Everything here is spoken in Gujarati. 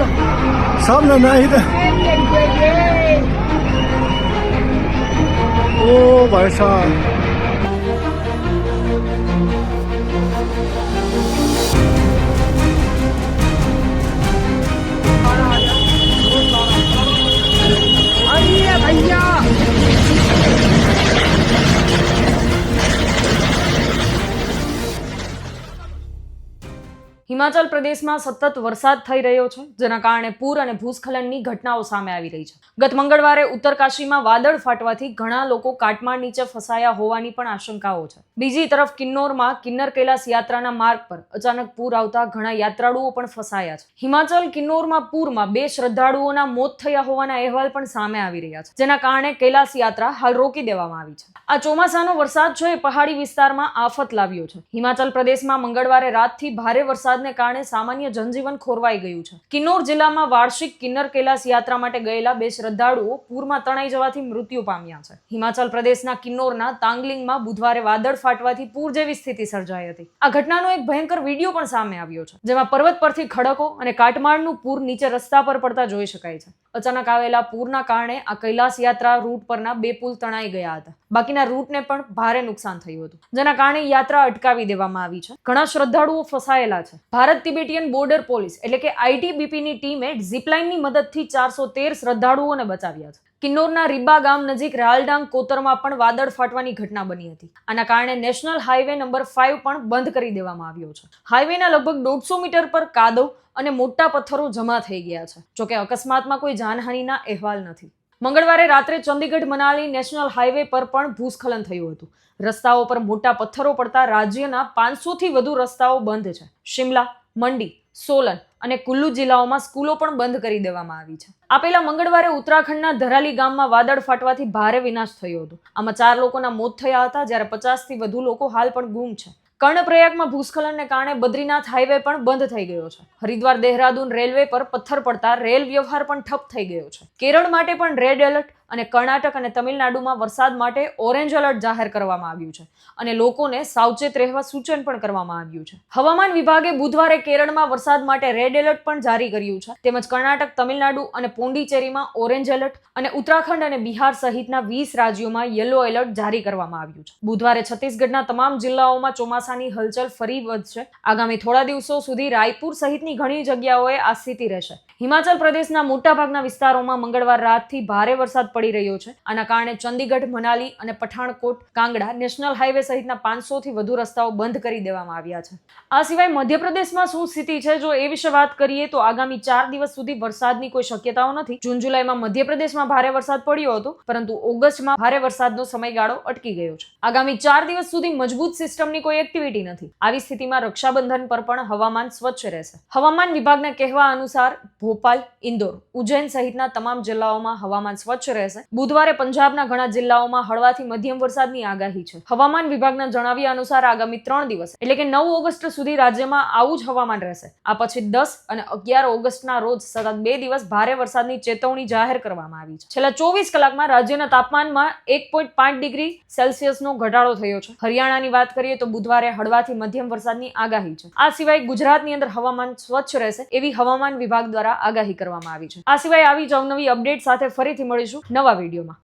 ਸਾਹਿਬ ਸਭ ਨਾਲ ਨਹੀਂ ਤਾਂ। ਉਹ ਭਾਈ ਸਾਹਿਬ। હિમાચલ પ્રદેશમાં સતત વરસાદ થઈ રહ્યો છે, જેના કારણે પૂર અને ભૂસ્ખલનની ઘટનાઓ સામે આવી રહી છે. ગત મંગળવારે ઉત્તરકાશીમાં વાદળ ફાટવાથી ઘણા લોકો કાટમાળ નીચે ફસાયા હોવાની પણ આશંકાઓ છે. બીજી તરફ કિન્નોરમાં કિન્નર કૈલાસ યાત્રાના માર્ગ પર અચાનક પૂર આવતા ઘણા યાત્રાળુઓ પણ ફસાયા છે. હિમાચલ કિન્નોરમાં પૂરમાં બે શ્રદ્ધાળુઓના મોત થયા હોવાના અહેવાલ પણ સામે આવી રહ્યા છે, જેના કારણે કૈલાસ યાત્રા હાલ રોકી દેવામાં આવી છે. આ ચોમાસાનો વરસાદ છે એ પહાડી વિસ્તારમાં આફત લાવ્યો છે. હિમાચલ પ્રદેશમાં મંગળવારે રાતથી ભારે વરસાદને કારણે સામાન્ય જનજીવન ખોરવાઈ ગયું છે. કિન્નોર જિલ્લામાં વાર્ષિક કિન્નર કૈલાસ યાત્રા માટે ગયેલા બે શ્રદ્ધાળુઓ પૂરમાં તણાઈ જવાથી મૃત્યુ પામ્યા છે. હિમાચલ પ્રદેશના કિન્નોરના તાંગલિંગમાં બુધવારે વાદળ ફાટવાથી પૂર જેવી સ્થિતિ સર્જાઈ હતી. આ ઘટનાનો એક ભયંકર વીડિયો પણ સામે આવ્યો છે, જેમાં પર્વત પરથી ખડકો અને કાટમાળનું પૂર નીચે રસ્તા પર પડતા જોઈ શકાય છે. અચાનક આવેલા પૂરના કારણે આ કૈલાસ યાત્રા રૂટ પરના બે પુલ તણાઈ ગયા હતા. બાકીના રૂટને પણ ભારે નુકસાન થયું હતું. જેના કારણે યાત્રા અટકાવી દેવામાં આવી છે. ઘણા શ્રદ્ધાળુઓ ફસાયેલા છે. ભારત તિબેટીયન બોર્ડર પોલીસ, એટલે કે આઈટીબીપીની ટીમે ઝીપલાઇનની મદદથી ચારસો તેર શ્રદ્ધાળુઓને બચાવ્યા છે. કિન્નોરના રીબા ગામ નજીક રાલડાંગ કોતરમાં પણ વાદળ ફાટવાની ઘટના બની હતી. આના કારણે નેશનલ હાઈવે નંબર ફાઇવ પણ બંધ કરી દેવામાં આવ્યો છે. હાઈવેના લગભગ દોઢસો મીટર પર કાદવ અને મોટા પથ્થરો જમા થઈ ગયા છે જોકે અકસ્માતમાં કોઈ જાનહાનિના અહેવાલ નથી. મંગળવારે રાત્રે ચંદીગઢ મનાલી નેશનલ હાઈવે પર પણ ભૂસ્ખલન થયું હતું. રસ્તાઓ પર મોટા પથ્થરો પડતા રાજ્યના પાંચસોથી વધુ રસ્તાઓ બંધ છે. શિમલા, મંડી સોલન અને કુલ્લુ જિલ્લાઓમાં સ્કૂલો પણ બંધ કરી દેવામાં આવી છે. આ પહેલા મંગળવારે ઉત્તરાખંડના ધરાલી ગામમાં વાદળ ફાટવાથી ભારે વિનાશ થયો હતો. આમાં ચાર લોકોના મોત થયા હતા, જ્યારે પચાસથી વધુ લોકો હાલ પણ ગુમ છે. કર્ણપ્રયાગમાં ભૂસ્ખલનને કારણે બદ્રીનાથ હાઈવે પણ બંધ થઈ ગયો છે. હરિદ્વાર, દેહરાદૂન રેલવે પર પથ્થર પડતા રેલ વ્યવહાર પણ ઠપ થઈ ગયો છે. કેરળ માટે પણ રેડ એલર્ટ અને કર્ણાટક અને તમિલનાડુમાં વરસાદ માટે ઓરેન્જ એલર્ટ જાહેર કરવામાં આવ્યું છે અને લોકોને સાવચેત રહેવા સૂચન પણ કરવામાં આવ્યું છે. હવામાન વિભાગે બુધવારે કેરળમાં વરસાદ માટે રેડ એલર્ટ પણ જારી કર્યું છે. તેમજ કર્ણાટક, તમિલનાડુ અને પોંડિચેરીમાં ઓરેન્જ એલર્ટ અને ઉત્તરાખંડ અને બિહાર સહિતના વીસ રાજ્યોમાં યલો એલર્ટ જારી કરવામાં આવ્યું છે. બુધવારે છત્તીસગઢના તમામ જિલ્લાઓમાં ચોમાસાની હલચલ ફરી વધશે. આગામી થોડા દિવસો સુધી રાયપુર સહિતની ઘણી જગ્યાઓએ આ સ્થિતિ રહેશે. હિમાચલ પ્રદેશના મોટાભાગના વિસ્તારોમાં મંગળવાર રાતથી ભારે વરસાદ પડી રહ્યો છે. આના કારણે ચંદીગઢ, મનાલી અને પઠાણકોટ, કાંગડા નેશનલ હાઈવે સહિતના પાંચસોથી વધુ રસ્તાઓ બંધ કરી દેવામાં આવ્યા છે. આ સિવાય મધ્યપ્રદેશમાં શું સ્થિતિ છે જો એ વિશે વાત કરીએ તો આગામી ચાર દિવસ સુધી વરસાદની કોઈ શક્યતાઓ નથી. જૂન, જુલાઈમાં મધ્યપ્રદેશમાં ભારે વરસાદ પડ્યો હતો, પરંતુ ઓગસ્ટમાં ભારે વરસાદનો સમયગાળો અટકી ગયો છે. આગામી ચાર દિવસ સુધી મજબૂત સિસ્ટમની કોઈ એક્ટિવિટી નથી. આવી સ્થિતિમાં રક્ષાબંધન પર પણ હવામાન સ્વચ્છ રહેશે. હવામાન વિભાગના કહેવા અનુસાર ભોપાલ, ઇન્દોર, ઉજ્જૈન સહિતના તમામ જિલ્લાઓમાં હવામાન સ્વચ્છ રહેશે. બુધવારે પંજાબના ઘણા જિલ્લાઓમાં હળવાથી મધ્યમ વરસાદની આગાહી છે. હવામાન વિભાગના જણાવ્યા અનુસાર આગામી ત્રણ દિવસ, એટલે કે નવ ઓગસ્ટ સુધી રાજ્યમાં આવું જ હવામાન રહેશે. આ પછી દસ અને અગિયાર ઓગસ્ટના રોજ સતત બે દિવસ ભારે વરસાદની ચેતવણી જાહેર કરવામાં આવી છે. છેલ્લા ચોવીસ કલાકમાં રાજ્યના તાપમાનમાં એક પોઈન્ટ પાંચ ડિગ્રી સેલ્સિયસનો ઘટાડો થયો છે. હરિયાણાની વાત કરીએ તો બુધવારે હળવાથી મધ્યમ વરસાદની આગાહી છે. આ સિવાય ગુજરાતની અંદર હવામાન સ્વચ્છ રહેશે એવી હવામાન વિભાગ દ્વારા આગાહી કરવામાં આવી છે. આ સિવાય આવી જ અવનવી અપડેટ સાથે ફરીથી મળીશું. નવા વિડીયોમાં.